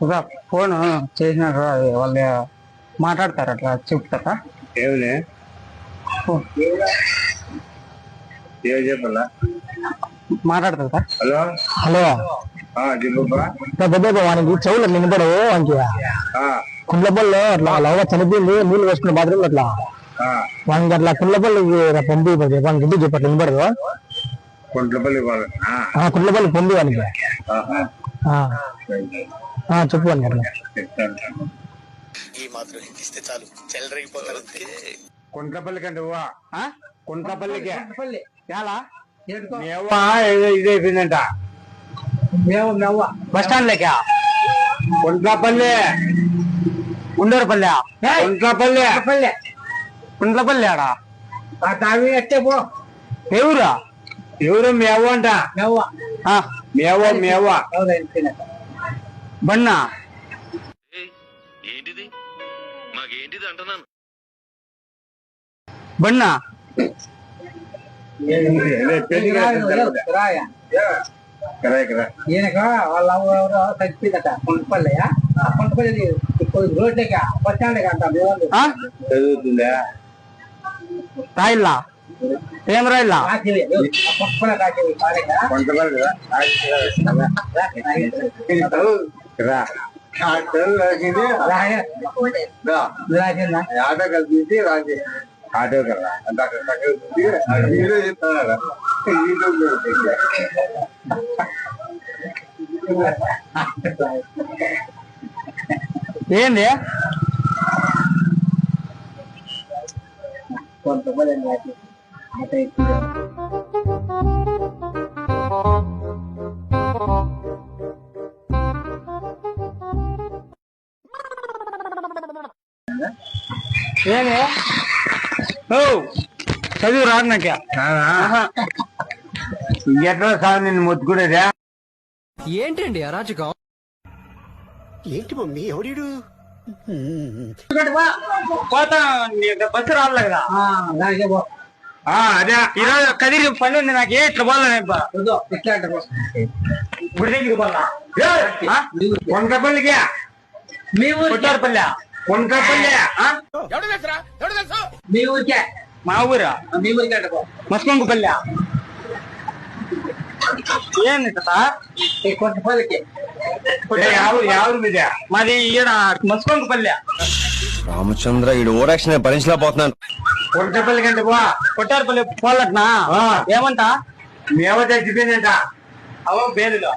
ఒక ఫోన్ చేసినారు అది వాళ్ళు మాట్లాడతారు అట్లా చెప్తారా ఏమిలే ఏం చెప్పాలా? మాట్లాడతారా? హలో? హలో. పెద్ద చెవులు నిలబడవు ఆ, కుండ్లపల్లి అట్లా లవగా చనిపోయింది నీళ్ళు వేసుకున్న బాత్రూమ్ అట్లా. వానికి అట్లా కుండ్లపల్లి పంపి వానికి ఇంటికి చెప్పట్లు నిలబడదు ఆ. కుండ్లపల్లి పొంది వానికి. చెప్పు ఈ మాత్రం ఇస్తే చాలు. చెల్లరగిపోతారు కొంట్లపల్లికి ఎలా మేవా? ఏదో ఇది అయిపోయిందంట. మేము మేము బస్ స్టాండ్ లేక? కొంట్లపల్లి. ఉండూరుపల్లి కొంట్లపల్లి. కుంట్లపల్లి. ఆడా? తావి అట్టే పో. ఎవరా ఎవరు మేవ అంట? ఆ, మేవ మేవ. బన్నా. ఏంటిది? మాకేంటిది అంటున్నాను? బన్నా. ఈయనక? వాళ్ళ ఎవరో చచ్చిపోయిందట కొండపల్లి బస్ అంట? చదువుతుందా? రాయిల్లా? ఏం. రా. ఆటో కలిపి రాజీ ఆటో కదా. చెప్తారా యూట్యూబ్లో ఏమి? ఓ చదువు రాదు నాకే? ఎట్లా సార్ నిన్ను మొత్తుకునేదా. ఏంటండి అరాచకం? పోతా నీకు బస్సు రాలే కదా. ఆ, అదే ఈరోజు కదిరి పని ఉంది నాకు ఏ ఇట్లా పోలే గుడి దగ్గరికి పోలా? ఆ? కొండపల్లికి మీ ఊరు కొట్టారుపల్లి కొండపల్లి మీ ఊరికే మా ఊరా మీ ఊరికే అంట మస్కొంగుపల్లి ఏంది ఎవరు మీద మాది ఈడ మస్కొంగుపల్లి రామచంద్ర ఈ ఓరాక్షన్ భరించలేకపోతున్నాను కొండపల్లి కంటే బా కొట్టారుపల్లి పోలట్నా. ఏమంటా మేవ చచ్చిపోయిందంట అవో బేలులో